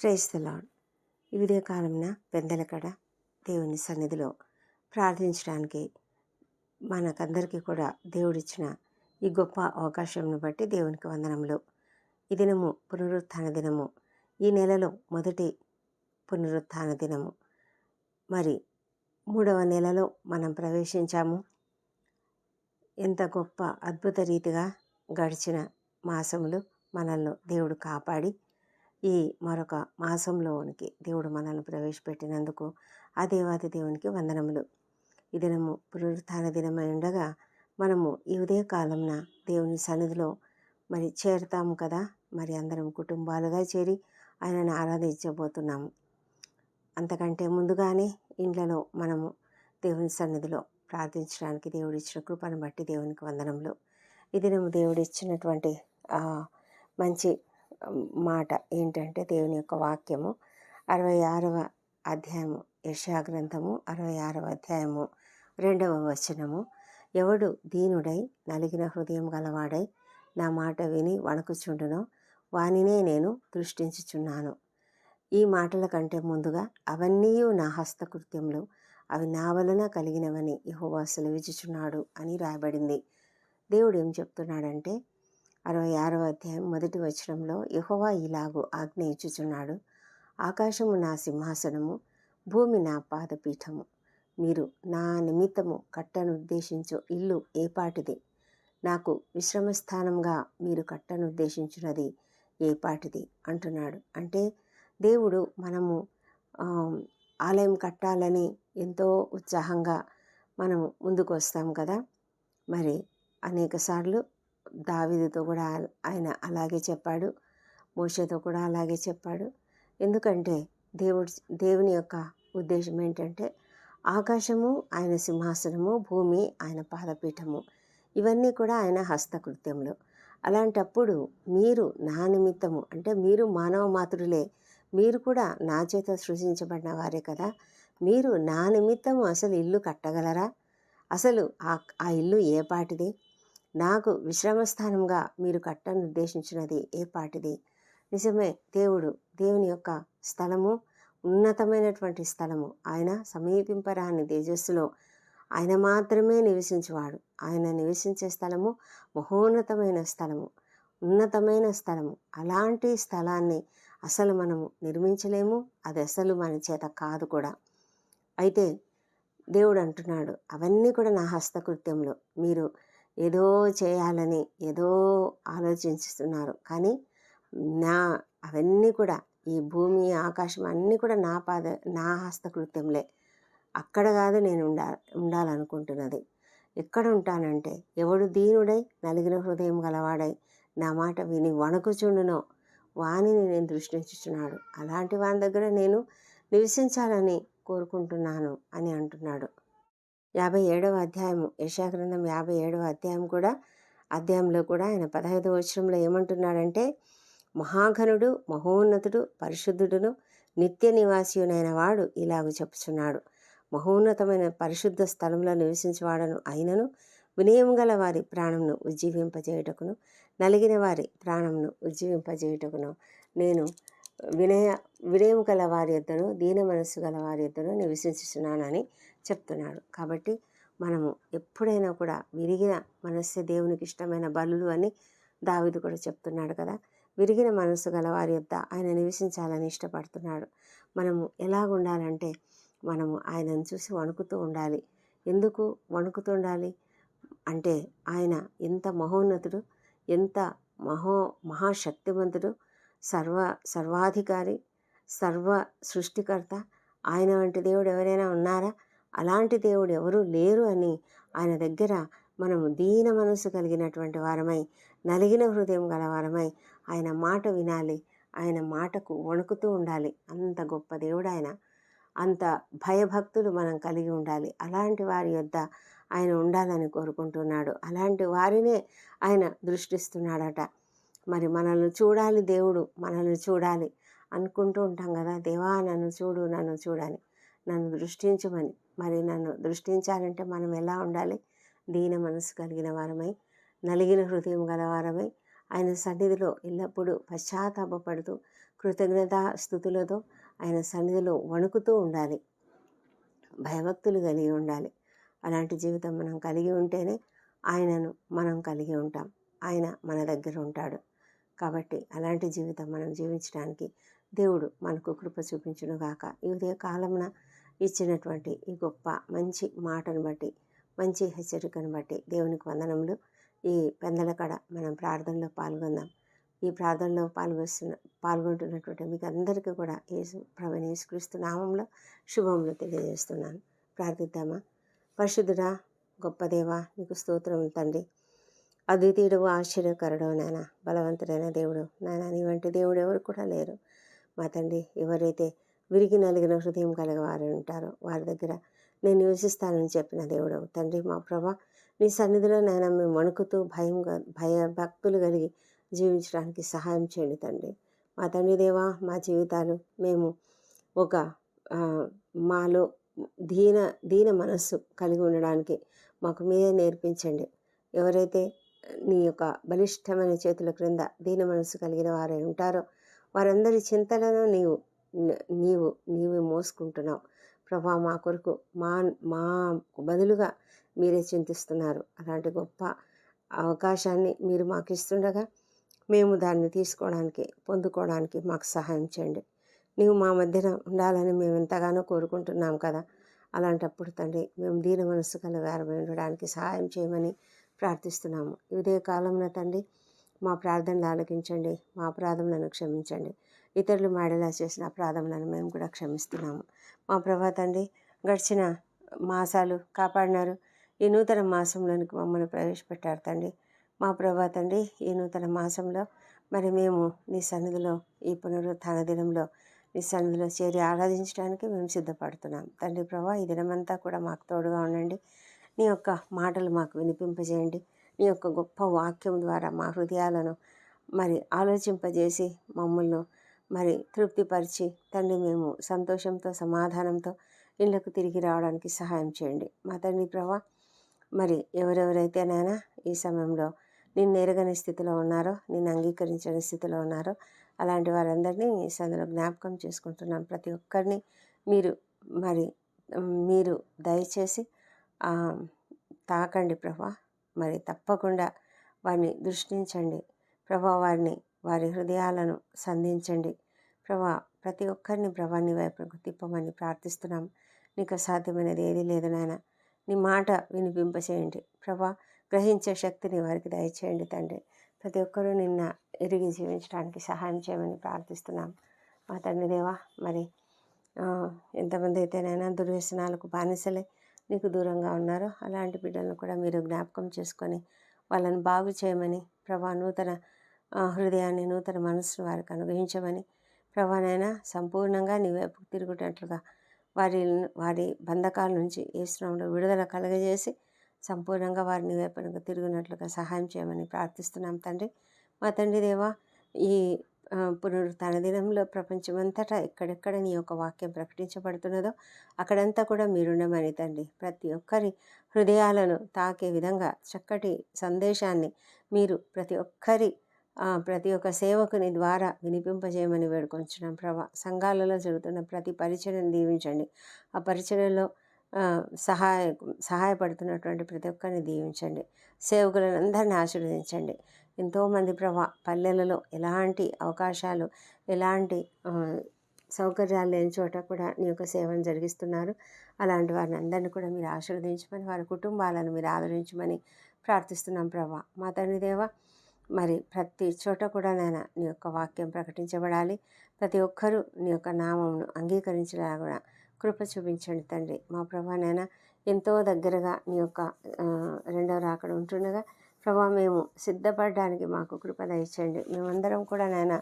క్రైస్తలాడ్ ఈ ఉదయ కాలంన పెందలకడ దేవుని సన్నిధిలో ప్రార్థించడానికి మనకందరికీ కూడా దేవుడిచ్చిన ఈ గొప్ప అవకాశంను బట్టి దేవునికి వందనములు. ఈ దినము పునరుత్థాన దినము. ఈ నెలలో మొదటి పునరుత్థాన దినము. మరి మూడవ నెలలో మనం ప్రవేశించాము. ఎంత గొప్ప అద్భుత రీతిగా గడిచిన మాసములు మనల్ని దేవుడు కాపాడి ఈ మరొక మాసంలోనికి దేవుడు మనల్ని ప్రవేశపెట్టినందుకు ఆ దేవాది దేవునికి వందనములు. ఈ దినము పునరుత్థాన దినమై ఉండగా మనము ఈ ఉదయ కాలంన దేవుని సన్నిధిలో మరి చేరుతాము కదా? మరి అందరం కుటుంబాలుగా చేరి ఆయనను ఆరాధించబోతున్నాము. అంతకంటే ముందుగానే ఇండ్లలో మనము దేవుని సన్నిధిలో ప్రార్థించడానికి దేవుడు ఇచ్చిన కృపను బట్టి దేవునికి వందనములు. ఈ దినము దేవుడు ఇచ్చినటువంటి మంచి మాట ఏంటంటే దేవుని యొక్క వాక్యము. అరవై ఆరవ అధ్యాయము యశా గ్రంథము అరవై ఆరవ అధ్యాయము రెండవ వచనము. ఎవడు దీనుడై నలిగిన హృదయం గలవాడై నా మాట విని వణకుచుండునో వానినే నేను దృష్టించుచున్నాను ఈ మాటల కంటే ముందుగా అవన్నీ నా హస్తకృత్యములు అవి నా వలన కలిగినవని యెహోవా సెలవిచ్చుచున్నాడు అని రాయబడింది. దేవుడు ఏం చెప్తున్నాడంటే అరవై ఆరవ అధ్యాయం మొదటి వచనంలో యహోవా ఇలాగు ఆజ్ఞ ఇచ్చుచున్నాడు ఆకాశము నా సింహాసనము భూమి నా పాదపీఠము. మీరు నా నిమిత్తము కట్టనుద్దేశించు ఇల్లు ఏపాటిది నాకు విశ్రమస్థానంగా మీరు కట్టనుద్దేశించినది ఏపాటిది అంటున్నాడు. అంటే దేవుడు మనము ఆలయం కట్టాలని ఎంతో ఉత్సాహంగా మనము ముందుకు వస్తాం కదా? మరి అనేకసార్లు దావిదితో కూడా ఆయన అలాగే చెప్పాడు. మోషతో కూడా అలాగే చెప్పాడు. ఎందుకంటే దేవుడు దేవుని యొక్క ఉద్దేశం ఏంటంటే ఆకాశము ఆయన సింహాసనము భూమి ఆయన పాదపీఠము ఇవన్నీ కూడా ఆయన హస్తకృత్యములు. అలాంటప్పుడు మీరు నా నిమిత్తము అంటే మీరు మానవ మాతృలే మీరు కూడా నా చేత సృజించబడిన వారే కదా మీరు నా నిమిత్తము అసలు ఇల్లు కట్టగలరా? అసలు ఆ ఆ ఇల్లు ఏ పాటిది? నాకు విశ్రమస్థానంగా మీరు కట్టను ఏపాటిది నిజమే దేవుడు దేవుని యొక్క స్థలము ఉన్నతమైనటువంటి స్థలము. ఆయన సమీపింపరాని తేజస్సులో ఆయన మాత్రమే నివసించేవాడు. ఆయన నివసించే స్థలము మహోన్నతమైన స్థలము ఉన్నతమైన స్థలము. అలాంటి స్థలాన్ని అసలు మనము నిర్మించలేము. అది అసలు మన చేత కాదు కూడా. అయితే దేవుడు అంటున్నాడు అవన్నీ కూడా నా హస్తకృత్యంలో. మీరు ఏదో చేయాలని ఏదో ఆలోచిస్తున్నారు కానీ నా అవన్నీ కూడా ఈ భూమి ఆకాశం అన్నీ కూడా నా పాద నా హస్తకృత్యంలే. అక్కడ కాదు నేను ఉండా ఉండాలనుకుంటున్నది. ఎక్కడ ఉంటానంటే ఎవడు దీనుడై నలిగిన హృదయం గలవాడై నా మాట విని వణకుచుండునో వానిని నేను దృష్టించుచున్నాడు అలాంటి వాని దగ్గర నేను నివసించాలని కోరుకుంటున్నాను అని అంటున్నాడు. యాభై ఏడవ అధ్యాయము యశాగ్రంథం యాభై ఏడవ అధ్యాయం కూడా అధ్యాయంలో కూడా ఆయన పదహైదవ వచనంలో ఏమంటున్నాడంటే మహాఘనుడు మహోన్నతుడు పరిశుద్ధుడును నిత్య నివాసియునైన వాడు ఇలాగ చెప్పుచున్నాడు. మహోన్నతమైన పరిశుద్ధ స్థలంలో నివసించేవాడను అయినను వినయం గల వారి ప్రాణంను ఉజ్జీవింపజేయుటకును నలిగిన వారి ప్రాణంను ఉజ్జీవింపజేయుటకును నేను వినయ వినయం గల వారి యొద్దను దీన మనస్సు గల వారి యొద్దను నివసించుచున్నానని చెప్తున్నాడు. కాబట్టి మనము ఎప్పుడైనా కూడా విరిగిన మనస్సే దేవునికి ఇష్టమైన బలులు అని దావిదు కూడా చెప్తున్నాడు కదా. విరిగిన మనస్సు గల వారి యొద్ద ఆయన నివసించాలని ఇష్టపడుతున్నాడు. మనము ఎలాగ ఉండాలంటే మనము ఆయనను చూసి వణుకుతూ ఉండాలి. ఎందుకు వణుకుతూ ఉండాలి? అంటే ఆయన ఎంత మహోన్నతుడు ఎంత మహో మహాశక్తివంతుడు సర్వ సర్వాధికారి సర్వ సృష్టికర్త. ఆయన వంటి దేవుడు ఎవరైనా ఉన్నారా? అలాంటి దేవుడు ఎవరూ లేరు అని ఆయన దగ్గర మనము దీన మనసు కలిగినటువంటి వారమై నలిగిన హృదయం గల వారమై ఆయన మాట వినాలి. ఆయన మాటకు వణుకుతూ ఉండాలి. అంత గొప్ప దేవుడు ఆయన. అంత భయభక్తులు మనం కలిగి ఉండాలి. అలాంటి వారి యొద్ద ఆయన ఉండాలని కోరుకుంటున్నాడు. అలాంటి వారినే ఆయన దృష్టిస్తున్నాడట. మరి మనల్ని చూడాలి దేవుడు మనల్ని చూడాలి అనుకుంటూ ఉంటాం కదా. దేవా నన్ను చూడు నన్ను చూడాలి నన్ను దృష్టించమని. మరి నన్ను దృష్టించాలంటే మనం ఎలా ఉండాలి? దీన మనసు కలిగిన వారమై నలిగిన హృదయం గలవారమై ఆయన సన్నిధిలో ఎల్లప్పుడూ పశ్చాత్తాపడుతూ కృతజ్ఞత స్థుతులతో ఆయన సన్నిధిలో వణుకుతూ ఉండాలి. భయభక్తులు కలిగి ఉండాలి. అలాంటి జీవితం మనం కలిగి ఉంటేనే ఆయనను మనం కలిగి ఉంటాం. ఆయన మన దగ్గర ఉంటాడు. కాబట్టి అలాంటి జీవితం మనం జీవించడానికి దేవుడు మనకు కృప చూపించును గాక. ఈ ఉదయ కాలమున ఇచ్చినటువంటి ఈ గొప్ప మంచి మాటను బట్టి మంచి హెచ్చరికను బట్టి దేవునికి వందనములు. ఈ పెందల కడ మనం ప్రార్థనలో పాల్గొందాం. ఈ ప్రార్థనలో పాల్గొస్తున్న పాల్గొంటున్నటువంటి మీకు అందరికీ కూడా యేసు ప్రభు యేసుక్రీస్తు నామంలో శుభములు తెలియజేస్తున్నాను. ప్రార్థిద్దామా? పరిశుద్ధుడా గొప్ప దేవ నీకు స్తోత్రం తండ్రి. అద్వితీయుడు ఆశ్చర్యకరుడు నాయన బలవంతుడైన దేవుడు. నాయన నీ వంటి దేవుడు ఎవరు కూడా లేరు. మా తండ్రి ఎవరైతే విరిగి నలిగిన హృదయం కలిగవారు ఉంటారో వారి దగ్గర నేను నివసిస్తానని చెప్పిన దేవుడు తండ్రి మా ప్రభా నీ సన్నిధిలో నాయన మేము వణుకుతూ భయంగా భయ భక్తులు కలిగి జీవించడానికి సహాయం చేయండి తండ్రి. మా తండ్రి దేవా మా జీవితాలు మేము ఒక మాలో దీన దీన మనస్సు కలిగి ఉండడానికి మాకు మీరే నేర్పించండి. ఎవరైతే నీ యొక్క బలిష్టమైన చేతుల క్రింద దీన మనసు కలిగిన వారే ఉంటారో. వారందరి చింతలను నీవు నీవు నీవే మోసుకుంటున్నావు. ప్రభా మా కొరకు మా మా బదులుగా మీరే చింతిస్తున్నారు. అలాంటి గొప్ప అవకాశాన్ని మీరు మాకు ఇస్తుండగా మేము దాన్ని తీసుకోవడానికి పొందుకోవడానికి మాకు సహాయం చేయండి. నీవు మా మధ్యన ఉండాలని మేము ఎంతగానో కోరుకుంటున్నాం కదా. అలాంటప్పుడు తండ్రి మేము దీన మనసు కలగారమై ఉండడానికి సహాయం చేయమని ప్రార్థిస్తున్నాము. ఇదే కాలంలో తండ్రి మా ప్రార్థనలు ఆలకించండి మా అపరాధములను క్షమించండి. ఇతరులు మాడేలా చేసిన అపరాధములను మేము కూడా క్షమిస్తున్నాము. మా ప్రభా తండ్రి గడిచిన మాసాలు కాపాడినారు. ఈ నూతన మాసంలోనికి మమ్మల్ని ప్రవేశపెట్టారు తండ్రి. మా ప్రభా తండ్రి ఈ నూతన మాసంలో మరి మేము నీ సన్నిధిలో ఈ పునరుత్థాన దినంలో నీ సన్నిధిలో చేరి ఆరాధించడానికి మేము సిద్ధపడుతున్నాం తండ్రి ప్రభా ఈ దినమంతా కూడా మాకు తోడుగా ఉండండి. నీ యొక్క మాటలు మాకు వినిపింపజేయండి. నీ యొక్క గొప్ప వాక్యం ద్వారా మా హృదయాలను మరి ఆలోచింపజేసి మమ్మల్ని మరి తృప్తిపరిచి తండ్రి మేము సంతోషంతో సమాధానంతో ఇళ్ళకు తిరిగి రావడానికి సహాయం చేయండి. మా తండ్రి ప్రభా మరి ఎవరెవరైతేనైనా ఈ సమయంలో నిన్ను ఎరగని స్థితిలో ఉన్నారో నిన్ను అంగీకరించని స్థితిలో ఉన్నారో అలాంటి వారందరినీ ఈ సందులో జ్ఞాపకం చేసుకుంటున్నాను ప్రతి ఒక్కరిని మీరు మరి మీరు దయచేసి తాకండి ప్రభా. మరి తప్పకుండా వారిని దృష్టించండి. ప్రభా వారిని వారి హృదయాలను సంధించండి. ప్రభా ప్రతి ఒక్కరిని ప్రభాని వైపుకు తిప్పమని ప్రార్థిస్తున్నాం. నీకు సాధ్యమైనది ఏది లేదు నాయన. నీ మాట వినిపింపచేయండి. ప్రభా గ్రహించే శక్తిని వారికి దయచేయండి తండ్రి. ప్రతి ఒక్కరూ నిన్న ఎరిగి జీవించడానికి సహాయం చేయమని ప్రార్థిస్తున్నాం. మా తండ్రి దేవా మరి ఎంతమంది అయితేనైనా దుర్వ్యసనాలకు బానిసలే. నీకు దూరంగా ఉన్నారో. అలాంటి బిడ్డలను కూడా మీరు జ్ఞాపకం చేసుకొని వాళ్ళని బాగు చేయమని ప్రభా నూతన హృదయాన్ని నూతన మనసును వారికి అనుగ్రహించమని ప్రభానైనా సంపూర్ణంగా నీ వైపుకు తిరుగునట్లుగా వారి వారి బంధకాల నుంచి ఏ శ్రమంలో విడుదల కలగజేసి సంపూర్ణంగా వారిని వైపునకు తిరిగినట్లుగా సహాయం చేయమని ప్రార్థిస్తున్నాం తండ్రి. మా తండ్రి దేవా ఈ పునరుత్న దినంలో ప్రపంచమంతటా ఎక్కడెక్కడ నీ యొక్క వాక్యం ప్రకటించబడుతున్నదో అక్కడంతా కూడా మీరుండమని తండ్రి. ప్రతి ఒక్కరి హృదయాలను తాకే విధంగా చక్కటి సందేశాన్ని మీరు ప్రతి ఒక్కరి ప్రతి ఒక్క సేవకుని ద్వారా వినిపింపజేయమని వేడుకొంచున్నాం. ప్రభా సంఘాలలో జరుగుతున్న ప్రతి పరిచయను దీవించండి. ఆ పరిచయలో సహాయ సహాయపడుతున్నటువంటి ప్రతి ఒక్కరిని దీవించండి. సేవకులను అందరిని ఆశీర్వదించండి. ఎంతోమంది ప్రభా పల్లెలలో ఎలాంటి అవకాశాలు ఎలాంటి సౌకర్యాలు లేని చోట కూడా నీ యొక్క సేవను జరిగిస్తున్నారు. అలాంటి వారిని అందరినీ కూడా మీరు ఆశీర్వదించమని వారి కుటుంబాలను మీరు ఆదరించమని ప్రార్థిస్తున్నాం ప్రభా మా తండ్రి దేవ మరి ప్రతి చోట కూడా నేను నీ యొక్క వాక్యం ప్రకటించబడాలి. ప్రతి ఒక్కరూ నీ యొక్క నామమును అంగీకరించలా కూడా కృప చూపించండి తండ్రి. మా ప్రభా నాయన ఎంతో దగ్గరగా నీ యొక్క రెండవ రాకడ ఉంటుండగా ప్రభా మేము సిద్ధపడడానికి మాకు కృప దయచేయండి. మేమందరం కూడా నాయన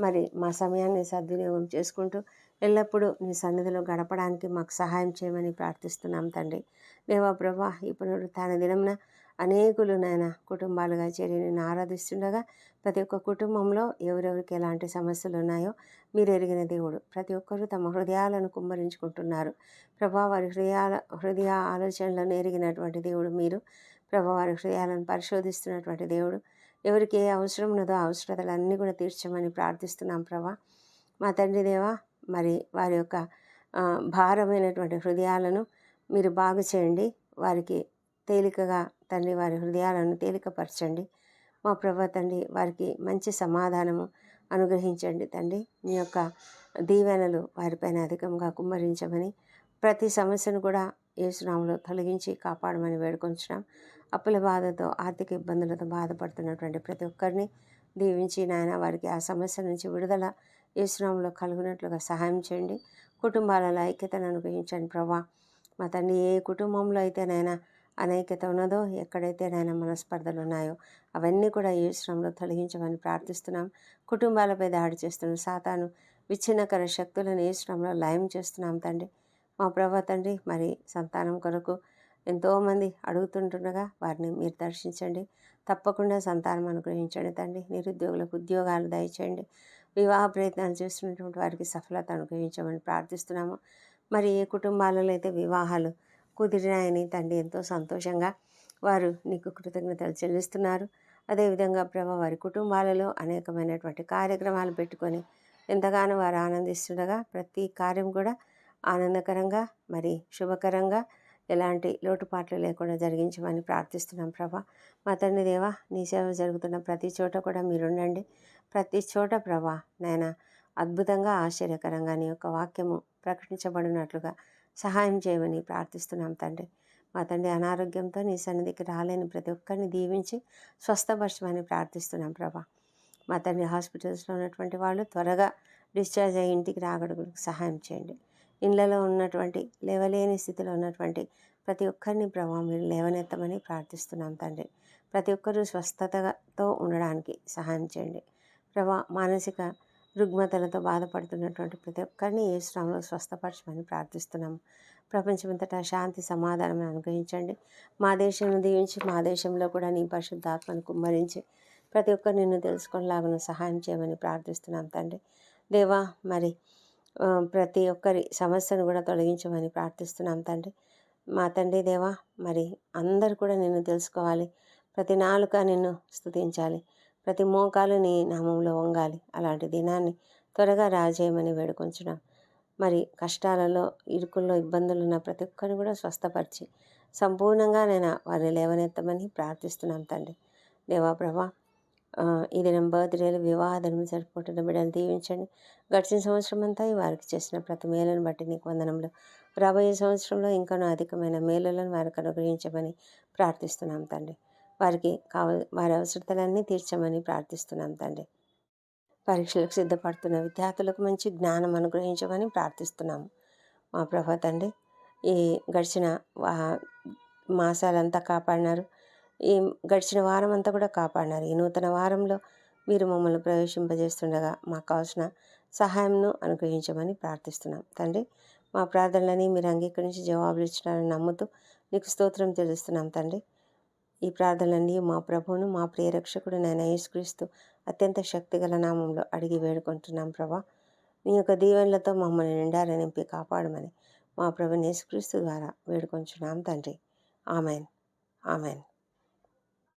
మరి మా సమయాన్ని సద్వినియోగం చేసుకుంటూ ఎల్లప్పుడూ నీ సన్నిధిలో గడపడానికి మాకు సహాయం చేయమని ప్రార్థిస్తున్నాం తండ్రి. దేవా ప్రభా ఈ పునరుత్న దినంన అనేకులు నాయన కుటుంబాలుగా చేరి నేను ఆరాధిస్తుండగా ప్రతి ఒక్క కుటుంబంలో ఎవరెవరికి ఎలాంటి సమస్యలు ఉన్నాయో మీరు ఎరిగిన దేవుడు. ప్రతి ఒక్కరూ తమ హృదయాలను కుమ్మరించుకుంటున్నారు. ప్రభా వారి హృదయాల హృదయ ఆలోచనలను ఎరిగినటువంటి దేవుడు మీరు. ప్రభావారి హృదయాలను పరిశోధిస్తున్నటువంటి దేవుడు. ఎవరికి ఏ అవసరం ఉన్నదో ఆ అవసరతలన్నీ కూడా తీర్చమని ప్రార్థిస్తున్నాం ప్రభా. మా తండ్రి దేవా మరి వారి యొక్క భారమైనటువంటి హృదయాలను మీరు బాగు చేయండి. వారికి తేలికగా తండ్రి వారి హృదయాలను తేలికపరచండి. మా ప్రభా తండ్రి వారికి మంచి సమాధానము అనుగ్రహించండి తండ్రి. మీ యొక్క దీవెనలు వారిపైన అధికంగా కుమ్మరించమని ప్రతి సమస్యను కూడా ఏసునాములో తొలగించి కాపాడమని వేడుకొంచున్నాం. అప్పుల బాధతో ఆర్థిక ఇబ్బందులతో బాధపడుతున్నటువంటి ప్రతి ఒక్కరిని దీవించి నాయన వారికి ఆ సమస్య నుంచి విడుదల ఈశ్వరంలో కలుగునట్లుగా సహాయం చేయండి. కుటుంబాలలో ఐక్యతను అనుగ్రహించండి ప్రభా. మా తండ్రి ఏ కుటుంబంలో అయితే నైనా అనైక్యత ఉన్నదో ఎక్కడైతే నైనా మనస్పర్ధలు ఉన్నాయో అవన్నీ కూడా ఈ శ్రమలో తొలగించమని ప్రార్థిస్తున్నాం. కుటుంబాలపై దాడి చేస్తున్న సాతాను విచ్ఛిన్నకర శక్తులను ఈ శ్రమలో లయం చేస్తున్నాం తండ్రి. మా ప్రభా తండ్రి మరి సంతానం కొరకు ఎంతోమంది అడుగుతుంటుండగా వారిని మీరు దర్శించండి. తప్పకుండా సంతానం అనుగ్రహించండి తండ్రి. నిరుద్యోగులకు ఉద్యోగాలు దయచేయండి. వివాహ ప్రయత్నాలు చేస్తున్నటువంటి వారికి సఫలత అనుగ్రహించమని ప్రార్థిస్తున్నాము. మరి ఏ కుటుంబాలలో అయితే వివాహాలు కుదిరినాయని తండ్రి ఎంతో సంతోషంగా వారు నీకు కృతజ్ఞతలు చెల్లిస్తున్నారు. అదేవిధంగా ప్రభా వారి కుటుంబాలలో అనేకమైనటువంటి కార్యక్రమాలు పెట్టుకొని ఎంతగానో వారు ఆనందిస్తుండగా ప్రతి కార్యం కూడా ఆనందకరంగా మరి శుభకరంగా ఎలాంటి లోటుపాట్లు లేకుండా జరిగించమని ప్రార్థిస్తున్నాం ప్రభా. మా తండ్రి దేవా నీ సేవ జరుగుతున్న ప్రతి చోట కూడా మీరుండండి. ప్రతి చోట ప్రభా నాయన అద్భుతంగా ఆశ్చర్యకరంగా నీ యొక్క వాక్యము ప్రకటించబడినట్లుగా సహాయం చేయమని ప్రార్థిస్తున్నాం తండ్రి. మా తండ్రి అనారోగ్యంతో నీ సన్నిధికి రాలేని ప్రతి ఒక్కరిని దీవించి స్వస్థపరచమని ప్రార్థిస్తున్నాం ప్రభా. మా తండ్రి హాస్పిటల్స్లో ఉన్నటువంటి వాళ్ళు త్వరగా డిశ్చార్జ్ అయ్యి ఇంటికి రాగడుగులకు సహాయం చేయండి. ఇళ్ళలో ఉన్నటువంటి లేవలేని స్థితిలో ఉన్నటువంటి ప్రతి ఒక్కరిని ప్రభావ మీరు లేవనెత్తమని ప్రార్థిస్తున్నాం తండ్రి. ప్రతి ఒక్కరూ స్వస్థతతో ఉండడానికి సహాయం చేయండి. ప్రభా మానసిక రుగ్మతలతో బాధపడుతున్నటువంటి ప్రతి ఒక్కరిని ఏ శ్రమంలో స్వస్థపరచమని ప్రార్థిస్తున్నాము ప్రపంచమంతటా శాంతి సమాధానం అనుగ్రహించండి. మా దేశంను దీవించి మా దేశంలో కూడా నీ పరిశుద్ధాత్మను కుమ్మరించి ప్రతి ఒక్కరు నిన్ను తెలుసుకునేలాగా సహాయం చేయమని ప్రార్థిస్తున్నాం తండ్రి. దేవా మరి ప్రతి ఒక్కరి సమస్యను కూడా తొలగించమని ప్రార్థిస్తున్నాం తండ్రి. మా తండ్రి దేవా మరి అందరు కూడా నిన్ను తెలుసుకోవాలి. ప్రతి నాలుక నిన్ను స్తుతించాలి ప్రతి మోకాలు నీ నామంలో వంగాలి. అలాంటి దినాన్ని త్వరగా రాజేయమని వేడుకొంచడం మరి కష్టాలలో ఇరుకుల్లో ఇబ్బందులు ఉన్న ప్రతి ఒక్కరిని కూడా స్వస్థపరిచి సంపూర్ణంగా నేను వారిని లేవనెత్తమని ప్రార్థిస్తున్నాం తండ్రి. దేవా ప్రభా ఈ దినం బర్త్డేలు వివాహ ధర్మం సరిపోతున్న బిడ్డలు. దీవించండి. గడిచిన సంవత్సరం అంతా ఈ వారికి చేసిన ప్రతి మేలను బట్టి నీకు వందనములు. రాబోయే సంవత్సరంలో ఇంకనూ అధికమైన మేలులను వారికి అనుగ్రహించమని ప్రార్థిస్తున్నాం తండ్రి. వారికి కావ వారి అవసరతలన్నీ తీర్చమని ప్రార్థిస్తున్నాం తండ్రి. పరీక్షలకు సిద్ధపడుతున్న విద్యార్థులకు మంచి జ్ఞానం అనుగ్రహించమని ప్రార్థిస్తున్నాము. మా ప్రభా తండ్రి ఈ గడిచిన మాసాలంతా కాపాడినారు. ఈ గడిచిన వారం అంతా కూడా కాపాడినారు. ఈ నూతన వారంలో మీరు మమ్మల్ని ప్రవేశింపజేస్తుండగా మాకు కావాల్సిన సహాయంను అనుగ్రహించమని ప్రార్థిస్తున్నాం. తండ్రి మా ప్రార్థనలని మీరు అంగీకరించి జవాబులు ఇచ్చినారని నమ్ముతూ నీకు స్తోత్రం తెలుస్తున్నాం తండ్రి. ఈ ప్రార్థనలన్నీ మా ప్రభువును మా ప్రియరక్షకుడు నేను యేసుక్రీస్తు అత్యంత శక్తిగల నామంలో అడిగి వేడుకుంటున్నాం ప్రభా. నీ యొక్క దీవెనలతో మమ్మల్ని నిండారని నింపి కాపాడమని మా ప్రభు యేసుక్రీస్తు ద్వారా వేడుకొంచున్నాం తండ్రి. ఆమెన్. ఆమెన్.